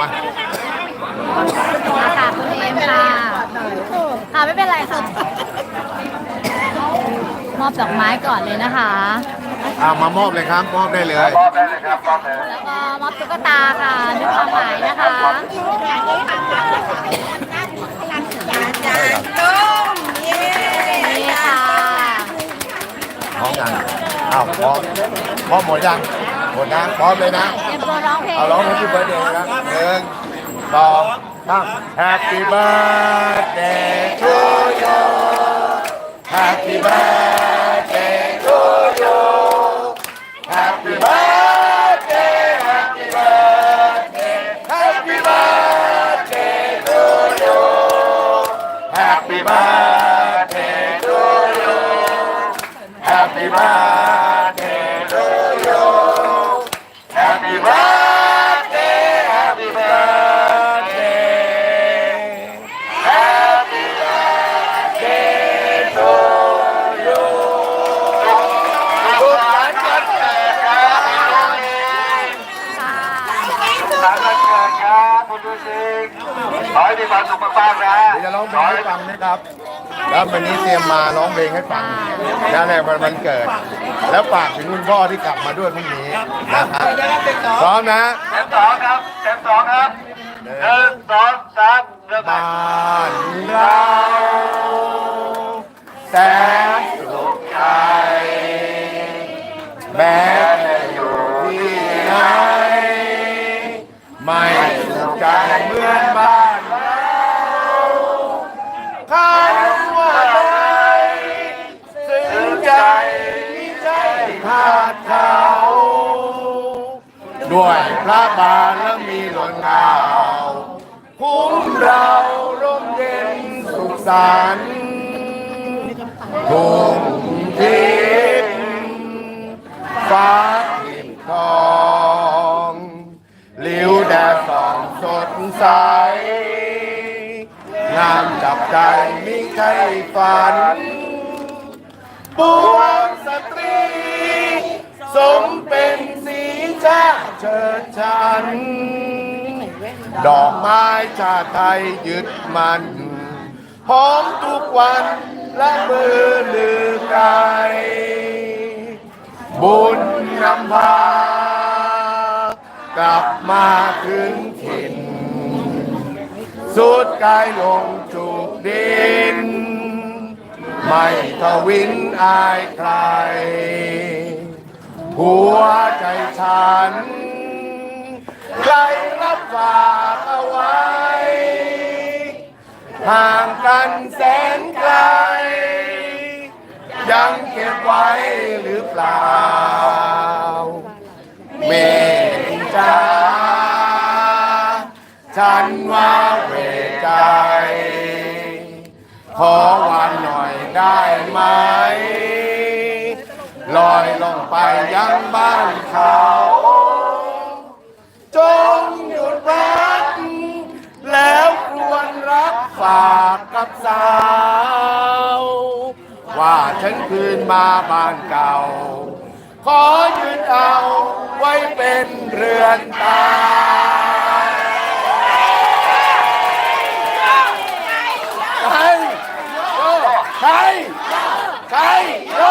มาค่ะคุณเอมค่ะค่ะไม่เป็นไรค่ะ มอบดอกไม้ก่อนเลยนะคะ อ่ามามอบเลยครับ มอบได้เลย มอบได้เลยครับมอบเลยแล้วก็มอบตุ๊กตาค่ะด้วยความหมายนะคะนี่ค่ะพร้อมยังอ้าวพร้อมพร้อมหมดยังหมดนะพร้อมเลยนะเตรียม ตัวร้องเพลง เอาร้องให้พี่เบิร์ดเดย์นะหนึ่งสองสาม Happy birthday to you Happy birthday to you Happy birthday Happy birthday Happy birthday to you Happy birthday to you Happy birthday ขอให้มีความสุขมากๆนะเดี๋ยวจะร้องเพลงให้ฟังนะครับ แล้ววันนี้เตรียมมาร้องเพลงให้ฟังนั่นแหละวันวันเกิด แล้วฝากถึงคุณพ่อที่กลับมาด้วยพรุ่งนี้นะครับพร้อมนะเต็มสองครับเต็มสองครับหนึ่งสองสามเริ่มบ้านเราแสนสุขใจแม้ คำว่าใจซึ้งใจไม่ใช่ขาดเขาด้วยพระบารมีล้นเงาคุ้มเราร่มเย็นสุขสันต์ทุ่งทิพย์ฟ้าทิพย์ทองหลิวแดดส่องสดใส งามจับใจมิใช่ฝันปวงสตรี สมเป็นสีชาติเชิดชัน ดอกไม้ชาติไทยยึดมันหอมทุกวันและมือลือไกลบุญนำพากลับมาถึงถิ่น สุดกายลงจูกดิน ไม่ทวินอายใคร หัวใจฉัน ใครรับฝากเอาไว้ ห่างกันแสนไกล ยังเก็บไว้หรือเปล่า ฉันว่าเวใจ ขอวันหน่อยได้ไหม ลอยลงไปยังบ้านเขา จงหยุดพัก แล้วควรรักฝากกับสาว ว่าฉันคืนมาบ้านเก่า ขอยืนเอาไว้เป็นเรือนตายใครโยใครใครโย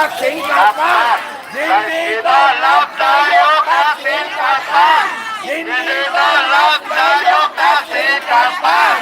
ทักษิณกลับบ้านยินดีต้อนรับนายกทักษิณกลับบ้านยินดีต้อนรับนายกทักษิณกลับบ้าน